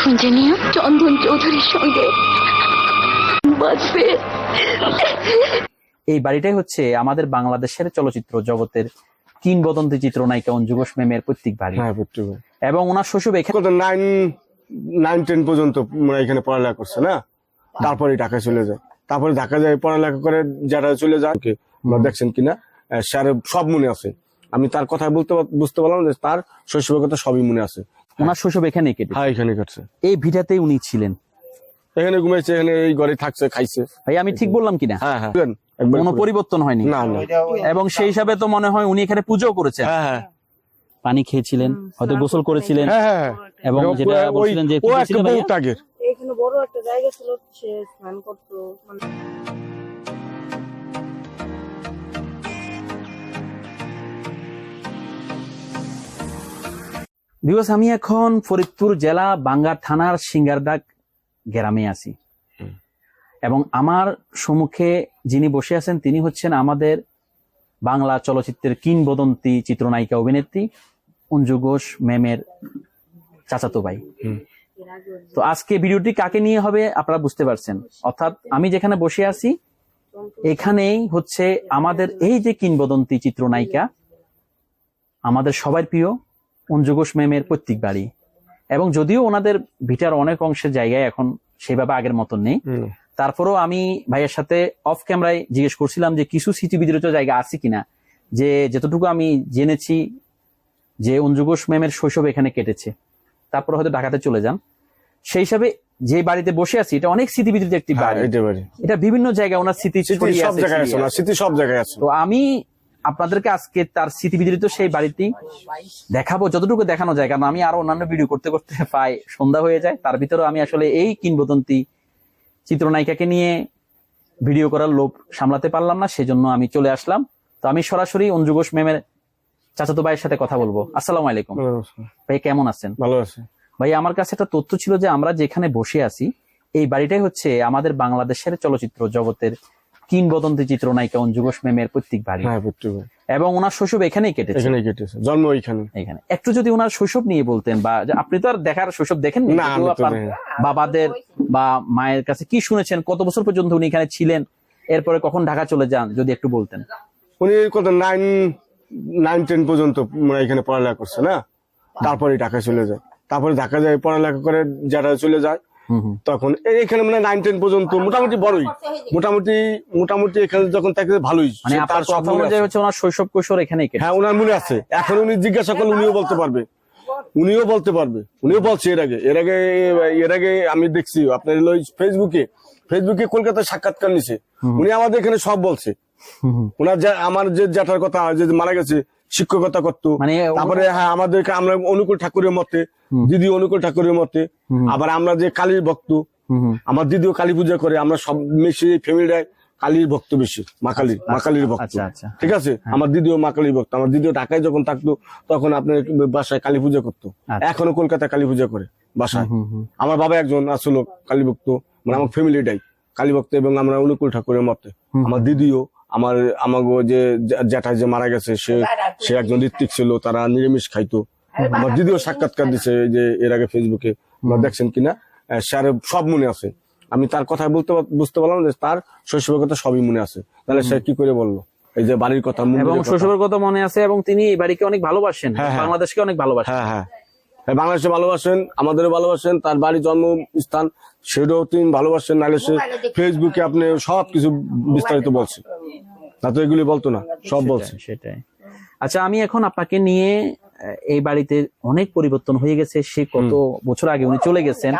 খুঁজে নিয়ে চন্দন চৌধুরীর সঙ্গে। বাঁচবে। এই বাড়িটাই হচ্ছে আমাদের বাংলাদেশের চলচ্চিত্র জগতের কিংবদন্তি চিত্রনায়িকা অঞ্জুঘোষ মেমের পৈতৃক বাড়ি। হ্যাঁ পড়তে এবং ওনার শ্বশুর এখানে নাইন টেন পর্যন্ত মানে এখানে পড়ালেখা করছে না? তারপরে ঢাকায় চলে যায়। তারপরে ঢাকা যায় পড়ালেখা করে যারা চলে যায় দেখছেন কিনা? আহ, স্যারের সব মনে আছে। আমি তার কথা বলতে বুঝতে পারলাম যে তার শৈশবের কথা সবই মনে আছে। ওনার শৈশব এখানে কেটে হ্যাঁ এখানে কাটছে। এই ভিটাতেই উনি ছিলেন? এখানে ঘুমাইছে এখানে এই ঘরে থাকছে খাইছে। ভাই আমি ঠিক বললাম কিনা? হ্যাঁ হ্যাঁ। কোনো পরিবর্তন হয়নি? না না। এবং সেই হিসাবে তো মনে হয় উনি এখানে পুজো করেছেন। হ্যাঁ হ্যাঁ। পানি খেয়েছিলেন হয়তো গোসল করেছিলেন। হ্যাঁ হ্যাঁ এবং যেটা বলছিলেন যে ও পুজো একটা ছিল ভাইয়া? বহুত আগের এখানে বড় একটা জায়গা ছিল সে স্নান করতো মানে বিকজ আমি এখন ফরিদপুর জেলা বাঙ্গার থানার সিঙ্গারদাগ গ্রামে আছি। এবং আমার সম্মুখে যিনি বসে আছেন তিনি হচ্ছেন আমাদের বাংলা চলচ্চিত্রের কিংবদন্তি চিত্রনায়িকা অভিনেত্রী অঞ্জু ঘোষ ম্যামের চাচাতো ভাই। তো আজকে ভিডিওটি কাকে নিয়ে হবে আপনারা বুঝতে পারছেন। অর্থাৎ আমি যেখানে বসে আছি এখানেই হচ্ছে আমাদের এই যে কিংবদন্তি চিত্রনায়িকা আমাদের সবার প্রিয় অঞ্জু ঘোষ ম্যামের পৈতৃক বাড়ি। এবং যদিও ওনাদের ভিটার অনেক অংশের জায়গায় এখন সেভাবে আগের মতন নেই তারপরেও আমি ভাইয়ের সাথে অফ ক্যামেরায় জিজ্ঞেস করছিলাম যে কিছু স্মৃতি বিজড়িত জায়গা আছে কিনা যে যতটুকু আমি জেনেছি যে অঞ্জু ঘোষ ম্যামের শৈশব এখানে কেটেছে তারপরে হয়তো ঢাকাতে চলে যান। সেই হিসাবে যে বাড়িতে বসে আছি এটা অনেক স্মৃতি বিজড়িত একটি হ্যাঁ বাড়ি। এটা বিভিন্ন জায়গায় ওনার স্মৃতি সব জায়গায়। স্মৃতি সব জায়গায় আছে। তো আমি আপনাদেরকে আজকে তার স্মৃতি বিজড়িত সেই বাড়িটি দেখাবো যতটুকু দেখানো যায় কারণ আমি আরও অন্যান্য ভিডিও করতে করতে পাই সন্ধ্যা হয়ে যায়। তার ভিতরে আমি আসলে এই কিংবদন্তি চিত্রনায়িকাকে নিয়ে ভিডিও করার লোভ সামলাতে পারলাম না সেজন্য আমি চলে আসলাম। তো আমি সরাসরি অঞ্জু ঘোষ ম্যামের চাচাতো ভাইয়ের সাথে কথা বলব। আসসালাম আলাইকুম। ভাই কেমন আছেন? ভালো আছে। ভাই আমার কাছে একটা তথ্য ছিল যে আমরা যেখানে বসে আছি এই বাড়িটাই হচ্ছে আমাদের বাংলাদেশের চলচ্চিত্র জগতের কিংবদন্তি চিত্রনায়িকা অঞ্জু ঘোষ ম্যামের পৈতৃক বাড়ি। হ্যাঁ এবং ওনার শৈশব এখানেই কেটেছে। এখানে কেটেছে। জন্ম ওইখানে। এখানে। একটু যদি ওনার শৈশব নিয়ে বলতেন বা আপনি তো আর দেখার শৈশব না, দেখিনি। বাবাদের বা মায়ের কাছে কি শুনেছেন কত বছর পর্যন্ত উনি এখানে ছিলেন এরপরে কখন ঢাকা চলে যান যদি একটু বলতেন। উনি কত নাইন নাইন টেন পর্যন্ত মানে এখানে পড়ালেখা করছে না? তারপরে ঢাকায় চলে যায়। তারপরে ঢাকা যায় পড়ালেখা করে যারা চলে যায়। তখন এখানে মানে নাইন টেন পর্যন্ত মোটামুটি বড়ই। মোটামুটি মোটামুটি এখানে যখন থাকে ভালোই মানে সে আপনার তার কথা অনুযায়ী হচ্ছে ওনার শৈশব কৈশোর এখানেই কেটে হ্যাঁ ওনার মনে আছে। এখন উনি জিজ্ঞাসা করলে উনিও বলতে পারবে। উনিও বলতে পারবে। উনিও বলছে এর আগে। এর আগে এর আগে আমি দেখছি আপনার ফেসবুকে ফেসবুকে কলকাতায় সাক্ষাৎকার নিছে। উনি আমাদের এখানে সব বলছে। ওনার যে আমার যে জ্যাঠার কথা যে মারা গেছে শিক্ষকতা করতো। মানে তারপরে হ্যাঁ আমাদেরকে আমরা অনুকূল ঠাকুরের মতে দিদি অনুকূল ঠাকুরের মতে আবার আমরা যে কালীর ভক্ত। আমার দিদিও কালী পূজা করে আমরা সব মিশে ফ্যামিলিরাই কালীর ভক্ত বেশি মা কালীর মা কালীর ভক্ত। আচ্ছা আচ্ছা। ঠিক আছে? আমার দিদিও মা কালীর ভক্ত আমার দিদিও ঢাকায় যখন থাকতো তখন আপনার বাসায় কালী পূজা করতো। আচ্ছা। এখনও কলকাতায় কালী পূজা করে বাসায়। আমার বাবা একজন আসলো কালী ভক্ত মানে আমার ফ্যামিলিটাই কালী ভক্ত এবং আমরা অনুকূল ঠাকুরের মতে। আমার দিদিও আমার আমাগো যে জ্যাঠা যে মারা গেছে সে সে একজন ঋত্বিক ছিল তারা নিরামিষ খাইতো। আমার দিদিও সাক্ষাৎকার দিছে যে এর আগে ফেসবুকে দেখছেন কিনা আহ, স্যারের সব মনে আছে। আমি তার কথা বলতে বুঝতে পারলাম যে তার শৈশবের কথা সবই মনে আছে। তাহলে সে কি করে বলল? এই যে বাড়ির কথা এবং শৈশবের কথা মনে আছে এবং তিনি এই বাড়িকে অনেক ভালোবাসেন। হ্যাঁ, হ্যাঁ। বাংলাদেশকে অনেক ভালোবাসেন। হ্যাঁ হ্যাঁ, বাংলাদেশে ভালোবাসেন আমাদেরও ভালোবাসেন তার বাড়ি জন্মস্থান সেটাও তিনি ভালোবাসেন নাহলে সে ফেসবুকে আপনি সব কিছু বিস্তারিত বলছে না তো এগুলি বলতো না সব বলছে। সেটাই, সেটাই। আচ্ছা আমি এখন আপনাকে নিয়ে এই বাড়িতে অনেক পরিবর্তন হয়ে গেছে সে কত বছর আগে উনি চলে গেছেন।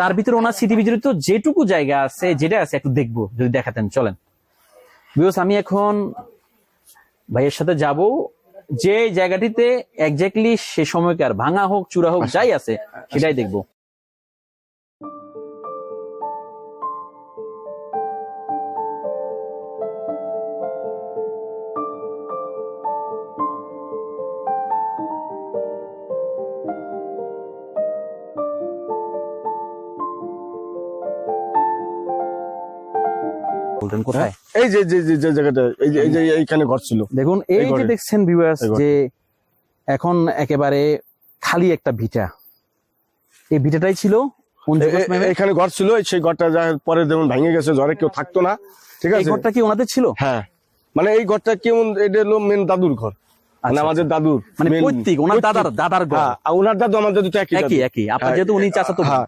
তার ভিতরে ওনার স্মৃতি বিজড়িত যেটুকু জায়গা আছে যেটা আছে একটু দেখব যদি দেখাতেন চলেন। বিকজ আমি এখন ভাইয়ের সাথে যাব যে জায়গাটিতে এক্স্যাক্টলি সে সময়কার ভাঙা হোক চূড়া হোক যাই আছে সেটাই দেখব। বলতেন কোথায়? হ্যাঁ? এই যে যে যে- জায়গাটা এই যে এই যে এইখানে ঘর ছিল। দেখুন এই যে দেখছেন ভিউয়ার্স যে এখন একেবারে খালি একটা ভিটা। এই ভিটাটাই ছিল। এখানে ঘর ছিল সেই ঘরটা পরে যেমন ভেঙে গেছে জ্বরে কেউ থাকতো না ঠিক আছে? ঘরটা কি ওনাদের ছিল? হ্যাঁ। মানে এই ঘরটা কেমন এটা হলো মেন দাদুর ঘর। মানে আচ্ছা, আমাদের দাদুর মানে পৈতৃক ওনার দাদার দাদার ঘর। হ্যাঁ ওনার দাদু আমাদের দাদু একই একই একই। আপনার হ্যাঁ, যেহেতু উনি চাচাতো হ্যাঁ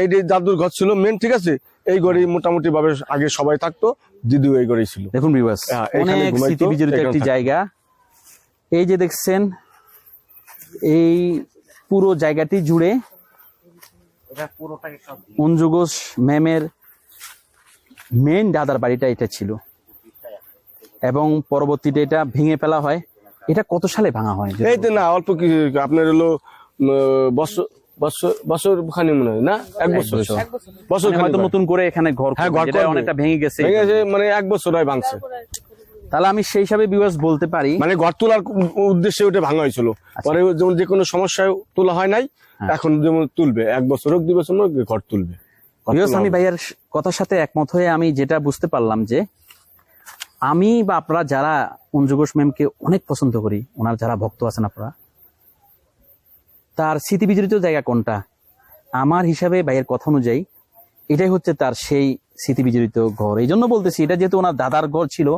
এই দাদুর ঘর ছিল মেন ঠিক আছে? এই ঘরে মোটামুটি ভাবে আগে সবাই থাকতো দিদিও এই ঘরেই ছিল। দেখুন ভিউয়ার্স হ্যাঁ, অনেক একটি জায়গা। এই যে দেখছেন এই পুরো জায়গাটি জুড়ে অঞ্জু ম্যামের মেন দাদার বাড়িটা এটা ছিল। এবং পরবর্তীতে এটা ভেঙে ফেলা হয়। এটা কত সালে ভাঙা হয়? এই তো না অল্প কি আপনার হলো বছর বছর বছর খানি মনে হয় না? এক বছর। বছর। বছর। হয়তো নতুন করে এখানে ঘর হ্যাঁ, করবে, ঘর যেটা করবে। অনেকটা ভেঙে গেছে। মানে এক বছর হয় ভাঙছে। তাহলে আমি সেই হিসাবে বিবাস বলতে পারি। মানে ঘর তোলার উদ্দেশ্যে ওটা ভাঙা হয়েছিল। পরে যেমন যে কোনো সমস্যায় তোলা হয় নাই হ্যাঁ। এখন যেমন তুলবে এক বছর হোক দুই বছর হোক ঘর তুলবে। আমি। ভাইয়ার কথার সাথে একমত হয়ে আমি যেটা বুঝতে পারলাম যে আমি বা আপনারা যারা অঞ্জু ঘোষ ম্যামকে অনেক পছন্দ করি ওনার যারা ভক্ত আছেন আপনারা তার স্মৃতি বিজড়িত জায়গা কোনটা? আমার হিসাবে ভাইয়ের কথা অনুযায়ী এটাই হচ্ছে তার সেই স্মৃতি বিজড়িত ঘর। এই জন্য বলতেছি এটা যেহেতু ওনার দাদার ঘর ছিল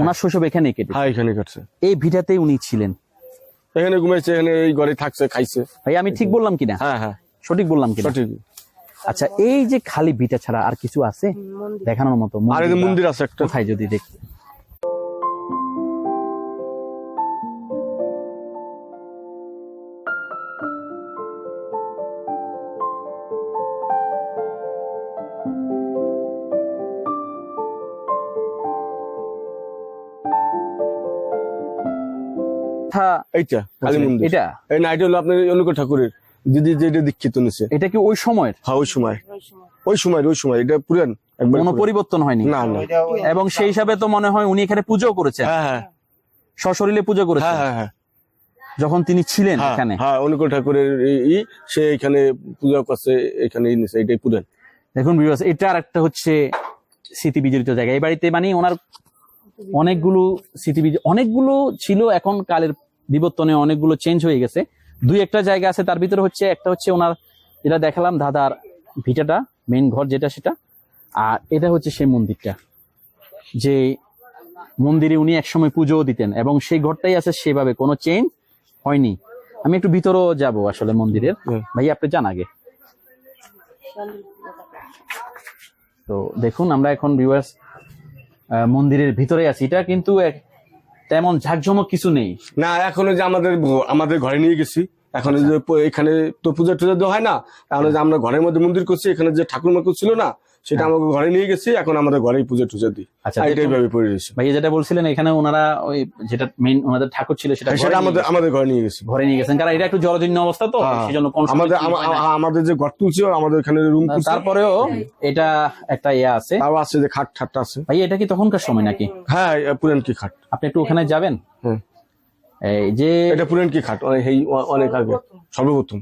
ওনার শৈশব এখানে কেটে হ্যাঁ এখানে কাটছে। এই ভিটাতেই উনি ছিলেন। এখানে ঘুমাইছে এখানে এই ঘরে থাকছে খাইছে। ভাই আমি ঠিক বললাম কিনা? হ্যাঁ হ্যাঁ। সঠিক বললাম কিনা? সঠিক। আচ্ছা এই যে খালি ভিটা ছাড়া আর কিছু আছে? দেখানোর মতো মন্দির আছে একটা। কোথায় যদি দেখি? এইটা কালী মন্দির। এটা এই না এটা হলো আপনার অনুকূল ঠাকুরের দিদি যেটা দীক্ষিত নিছে। এটা কি ওই সময়ের? হ্যাঁ ওই সময়। ওই সময়। ওই সময় এটা পুরান একবার কোনো পরিবর্তন হয়নি? না না। এবং সেই হিসাবে তো মনে হয় উনি এখানে পুজো করেছেন। হ্যাঁ হ্যাঁ। সশরীরে পুজো হ্যাঁ করেছেন। হ্যাঁ হ্যাঁ যখন তিনি ছিলেন হ্যাঁ, এখানে। হ্যাঁ অনুকূল ঠাকুরের এই- ই সে এখানে পূজা করছে এখানে নিছে এটাই পুরান। দেখুন বিবাস এটা আর একটা হচ্ছে স্মৃতি বিজড়িত জায়গা। এই বাড়িতে মানে ওনার অনেকগুলো স্মৃতি বিজ- অনেকগুলো ছিল এখন কালের বিবর্তনে অনেকগুলো চেঞ্জ হয়ে গেছে। দুই একটা জায়গা আছে তার ভিতরে হচ্ছে একটা হচ্ছে ওনার যেটা দেখালাম দাদার ভিটাটা মেন ঘর যেটা সেটা। আর এটা হচ্ছে সেই মন্দিরটা যে মন্দিরে উনি একসময় পুজোও দিতেন এবং সেই ঘরটাই আছে সেভাবে কোনো চেঞ্জ হয়নি। আমি একটু ভিতরেও যাব আসলে মন্দিরের। ভাই আপনি যান আগে। তো দেখুন আমরা এখন ভিউয়ার্স মন্দিরের ভিতরে আছি। এটা কিন্তু এক- তেমন ঝাঁকঝমক কিছু নেই। না এখন যে আমাদের আমাদের ঘরে নিয়ে গেছি এখন যে এখানে তো পূজা টুজা দেওয়া হয় না তাহলে যে আমরা ঘরের মধ্যে মন্দির করছি এখানে যে ঠাকুর মাকুর ছিল না সেটা আমাকে ঘরে নিয়ে গেছি এখন আমাদের ঘরেই পুজো টুজো দিই। আচ্ছা, এটাই ভাবে পড়ে রয়েছে। ভাইয়া যেটা বলছিলেন এখানে ওনারা ওই যেটা মেইন ওনাদের ঠাকুর ছিল সেটা সেটা আমাদের আমাদের ঘরে নিয়ে গেছি। ঘরে নিয়ে গেছেন কারণ এটা একটু জরাজীর্ণ অবস্থা তো হ্যাঁ। সেজন্য কোন আমাদের হয় আমাদের যে ঘর তুলছে আমাদের এখানে রুম তারপরেও এটা একটা ইয়ে আছে। তাও আছে যে খাট ঠাটটা আছে। ভাই এটা কি তখনকার সময় নাকি? হ্যাঁ পুরান কি খাট। আপনি একটু ওখানে যাবেন? হ্যাঁ। এই যে এটা পুরান কি খাট এই অনেক আগে। সর্বপ্রথম।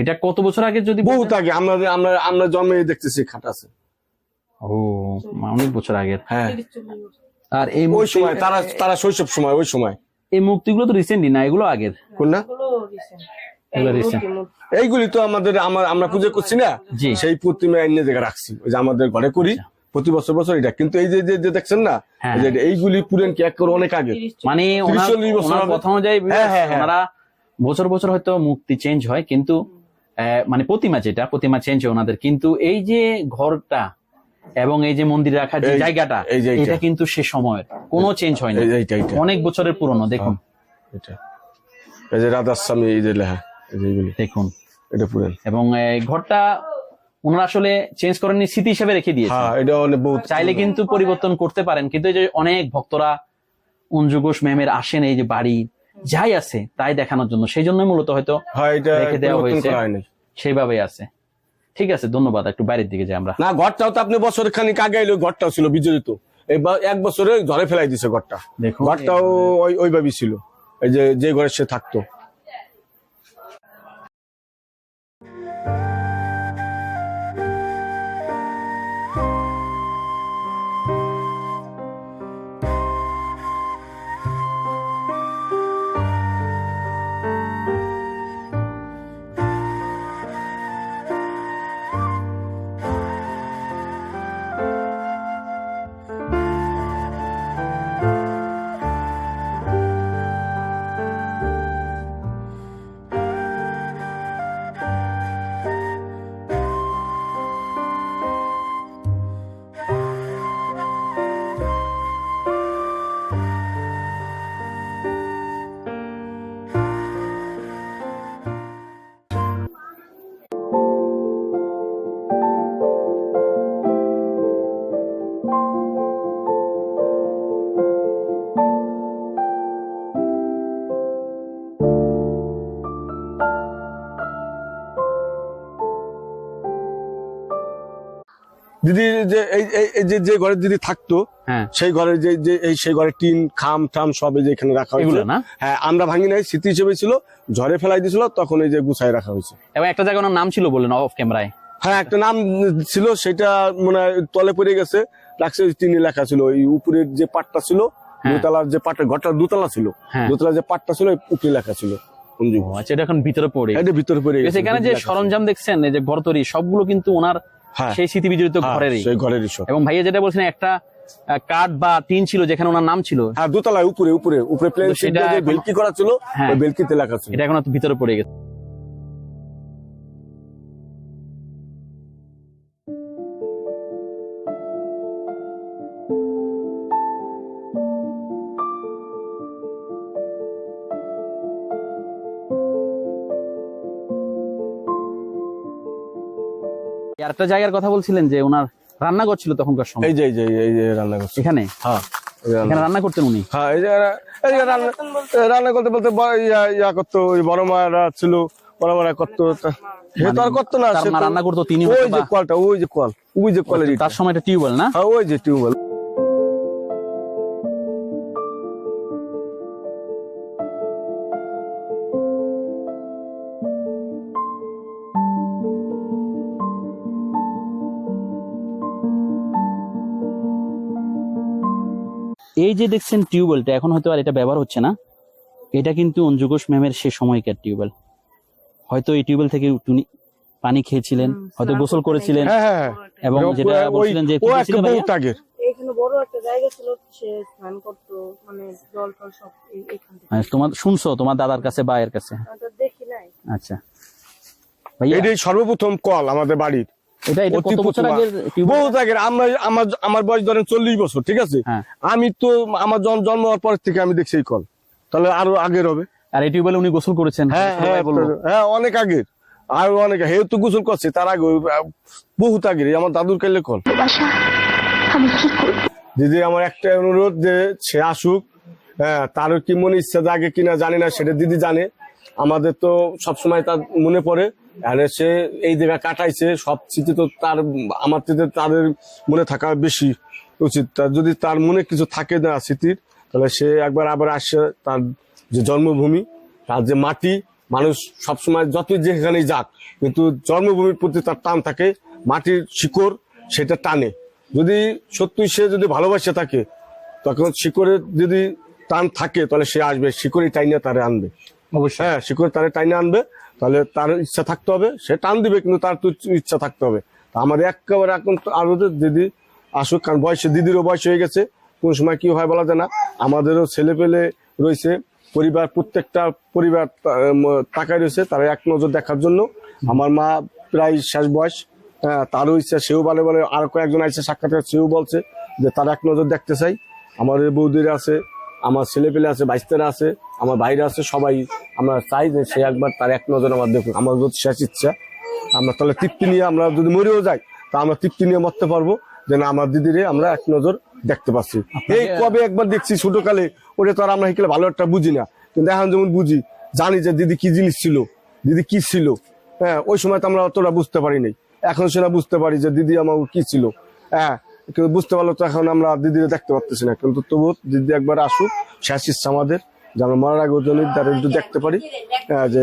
এটা কত বছর আগে যদি বহুত আগে আমরা আমরা আমরা জন্মে দেখতেছি খাট আছে। ও অনেক বছর আগের হ্যাঁ। আর এই ওই সময় তারা তারা শৈশব সময় ওই সময়। এই মূর্তিগুলো তো রিসেন্টলি না? এগুলো আগের? কোন না এইগুলি তো আমাদের আমার আমরা পুজো করছি না? সেই প্রতিমা এনে জায়গা রাখছি। ওই যে আমাদের ঘরে করি প্রতি বছর বছর এটা। কিন্তু এই যে দেখছেন না? হ্যাঁ। যে এইগুলি পুরেন কি এক করে অনেক আগে? মানে কথা অনুযায়ী হ্যাঁ, হ্যাঁ। ওনারা বছর বছর হয়তো মুক্তি চেঞ্জ হয় কিন্তু আহ, মানে প্রতিমা যেটা প্রতিমা চেঞ্জ হয় ওনাদের। কিন্তু এই যে ঘরটা এবং এই যে মন্দির রাখার যে জায়গাটা। এটা কিন্তু সে সময়ের। কোনো চেঞ্জ হয় না এই যে এইটা এইটা। অনেক বছরের পুরনো দেখুন। এটা এই যে রাধাস্বামী এই যে লেখা এই যে এইগুলি। দেখুন। এটা পুরেন। এবং ঘরটা ওনারা আসলে চেঞ্জ করেননি স্মৃতি হিসেবে রেখে দিয়েছে হ্যাঁ চাইলে কিন্তু পরিবর্তন করতে পারেন কিন্তু এই যে অনেক ভক্তরা অঞ্জু ঘোষ ম্যামের আসেন এই যে বাড়ি যাই আছে তাই দেখানোর জন্য সেই জন্য মূলত হয়তো হয় রেখে দেওয়া হয়েছে। সেইভাবেই আছে। ঠিক আছে ধন্যবাদ একটু বাইরের দিকে যাই আমরা। না ঘরটাও তো আপনি বছর খানিক আগে এলো ঘরটাও ছিল বিজড়িত এক বছরে ঝড়ে ফেলাই দিছে ঘরটা। ঘরটাও ওই ওইভাবেই ছিল। এই যে যে ঘরে সে থাকতো। দিদি যে এই যে যে ঘরে দিদি থাকতো হ্যাঁ। সেই ঘরে যে যে এই সেই ঘরে টিন খাম টাম সব এই যে এখানে রাখা এগুলো হয়েছে না? হ্যাঁ আমরা ভাঙি নাই স্মৃতি হিসেবে ছিল ঝড়ে ফেলাই দিয়েছিল তখন এই যে গুছাই রাখা হয়েছে। এবং একটা জায়গায় ওনার নাম ছিল বললেন অফ ক্যামেরায় হ্যাঁ একটা নাম ছিল সেটা মানে তলে পড়ে গেছে। রাখছে টিনে লেখা ছিল ওই উপরের যে পাটটা ছিল হ্যাঁ। দোতলার যে পাটটা ঘরটা দোতলা ছিল। হ্যাঁ। দোতলার যে পাটটা ছিল উপরে লেখা ছিল আচ্ছা এটা এখন ভিতরে পড়ে। এটা ভিতরে পড়ে গেছে এখানে যে সরঞ্জাম দেখছেন এই যে ঘর তৈরি সবগুলো কিন্তু ওনার সেই স্মৃতি বিজড়িত হ্যাঁ, ঘরেরই। সেই ঘরেরই সব। এবং ভাইয়া যেটা বলছেন একটা কাঠ বা টিন ছিল যেখানে ওনার নাম ছিল। হ্যাঁ দোতলায় উপরে উপরে উপরে প্লেন সেটা বেলকি করা ছিল হ্যাঁ। ওই বেলকিতে লেখা ছিল। এটা এখন ভিতরে পড়ে গেছে। আর একটা জায়গার কথা বলছিলেন যে ওনার রান্নাঘর ছিল তখনকার সময়। এই যে এই যে এই যে রান্না এখানে? হ্যাঁ রান্না- এখানে রান্না করতেন উনি? হ্যাঁ এই যে রান্না রান্না করতে বলতে ইয়া- করতো ওই বড় ছিল বড় করতো সে তো আর করতো না রান্না করতো তিনি ওই যে কলটা ওই যে কল ওই যে কলের তার সময় টিউবওয়েল না? হ্যাঁ ওই যে টিউবওয়েল। এই যে দেখছেন টিউবওয়েলটা এখন হয়তো আর এটা ব্যবহার হচ্ছে না। এটা কিন্তু অঞ্জুঘোষ ম্যামের সে সময়কার টিউবওয়েল। হয়তো এই টিউবওয়েল থেকে উনি পানি খেয়েছিলেন হয়তো গোসল করেছিলেন। হ্যাঁ হ্যাঁ এবং যেটা বলছিলেন যে ও একটা ছিল ভাইয়া? বহুত আগের এখানে বড় একটা জায়গা ছিল সে স্নান করতো মানে জল টল সব এই- থেকে। হ্যাঁ, তোমার শুনছো তোমার দাদার কাছে বা এর কাছে? আমি তো দেখি নাই। আচ্ছা। এটাই সর্বপ্রথম কল আমাদের বাড়ির। এটা এটা কত বছর প্রতিভা। বহুত আগের। আমরা আমার আমার বয়স ধরেন চল্লিশ বছর ঠিক আছে? হ্যাঁ। আমি তো আমার জন- জন্ম হওয়ার পর থেকে আমি দেখছি এই কল। তাহলে আরও আগের হবে। আর এই টিউবওয়েলে উনি গোসল করেছেন। হ্যাঁ হ্যাঁ অনেক আগের। আর অনেক তো গোসল করছে তার আগে বহুত আগের। আমার দাদুর কালে। কল আমি কি করব দিদি আমার একটা অনুরোধ যে সে আসুক। হ্যাঁ তারও কি মনে ইচ্ছা জাগে কিনা জানি না সেটা দিদি জানে। আমাদের তো সবসময় তার মনে পড়ে। আর সে এই জায়গা কাটাইছে সব স্মৃতি তো তার আমার থেকে তাদের মনে থাকা বেশি উচিত। তার যদি তার মনে কিছু থাকে না স্মৃতির তাহলে সে একবার আবার আসে তার যে জন্মভূমি তার যে মাটি মানুষ সবসময় যত যেখানেই যাক কিন্তু জন্মভূমির প্রতি তার টান থাকে মাটির শিকড় সেটা টানে। যদি সত্যি সে যদি ভালোবাসে থাকে তখন শিকড়ের যদি টান থাকে তাহলে সে আসবে শিকড়ি টাইনে তারে আনবে। অবশ্যই। হ্যাঁ শিকড় তারে টাইনে আনবে তাহলে তার ইচ্ছা থাকতে হবে, সে টান দিবে, কিন্তু তার তো ইচ্ছা থাকতে হবে। তা আমাদের একেবারে এখন তো আরও দিদি আসুক, কারণ বয়সে, দিদিরও বয়স হয়ে গেছে, কোন সময় কি হয় বলা যায় না। আমাদেরও ছেলে পেলে রয়েছে, পরিবার, প্রত্যেকটা পরিবার তাকায় রয়েছে, তারা এক নজর দেখার জন্য। আমার মা প্রায় শেষ বয়স হ্যাঁ তারও ইচ্ছা, সেও বলে বলে আর কয়েকজন আছে সাক্ষাৎকার সেও বলছে যে তারা এক নজর দেখতে চাই। আমাদের বৌদিরা আছে আমার ছেলে পেলে আছে বাইস্তারা আছে আমার বাইরে আছে সবাই আমরা চাই যে সে একবার তার এক নজর আমার দেখুন আমার যদি শেষ ইচ্ছা আমরা তাহলে তৃপ্তি নিয়ে আমরা যদি মরেও যাই তা আমরা তৃপ্তি নিয়ে মরতে পারব যে না আমার দিদিরে আমরা এক নজর দেখতে পাচ্ছি। এই কবে একবার দেখছি ছোটকালে ওটা তো আর আমরা এখানে ভালো একটা বুঝি না। কিন্তু এখন যেমন বুঝি জানি যে দিদি কি জিনিস ছিল দিদি কি ছিল। হ্যাঁ ওই সময় তো আমরা অতটা বুঝতে পারি নাই। এখন সেটা বুঝতে পারি যে দিদি আমার কি ছিল। হ্যাঁ কিন্তু বুঝতে পারল তো এখন আমরা দিদিরে দেখতে পারতেছি না। কিন্তু তবু দিদি একবার আসুক শেষ ইচ্ছা আমাদের যে আমরা মরার আগে ওজন দ্বারা একটু দেখতে পারি যে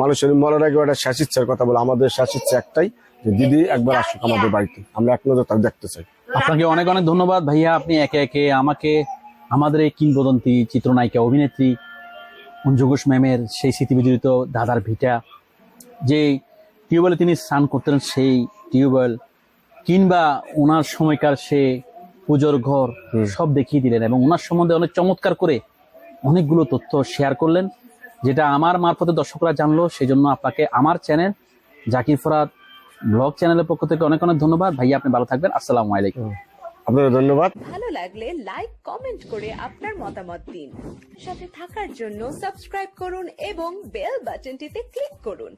মানুষের মরার আগে একটা শেষ ইচ্ছার কথা বলে, আমাদের শেষ ইচ্ছা একটাই, যে দিদি একবার আসুক আমাদের বাড়িতে, আমরা এক নজর তাকে দেখতে চাই। আপনাকে অনেক অনেক ধন্যবাদ ভাইয়া, আপনি একে একে আমাকে, আমাদের এই কিংবদন্তি, চিত্রনায়িকা, অভিনেত্রী অঞ্জু ঘোষ ম্যামের সেই স্মৃতিবিজড়িত দাদার ভিটা, যে টিউবওয়েলে তিনি স্নান করতেন সেই টিউবওয়েল কিংবা ওনার সময়কার সে পুজোর ঘর সব দেখিয়ে দিলেন এবং ওনার সম্বন্ধে অনেক চমৎকার করে অনেকগুলো তথ্য শেয়ার করলেন যেটা আমার মারফতে দর্শকরা জানলো। সেই জন্য আপনাকে আমার চ্যানেল জাকির ফরাদ ব্লগ চ্যানেলের পক্ষ থেকে অনেক অনেক ধন্যবাদ। ভাইয়া আপনি ভালো থাকবেন। আসসালামু আলাইকুম। আপনাদের ধন্যবাদ। ভালো লাগলে লাইক কমেন্ট করে আপনার মতামত দিন। সাথে থাকার জন্য সাবস্ক্রাইব করুন এবং বেল বাটনটিতে ক্লিক করুন।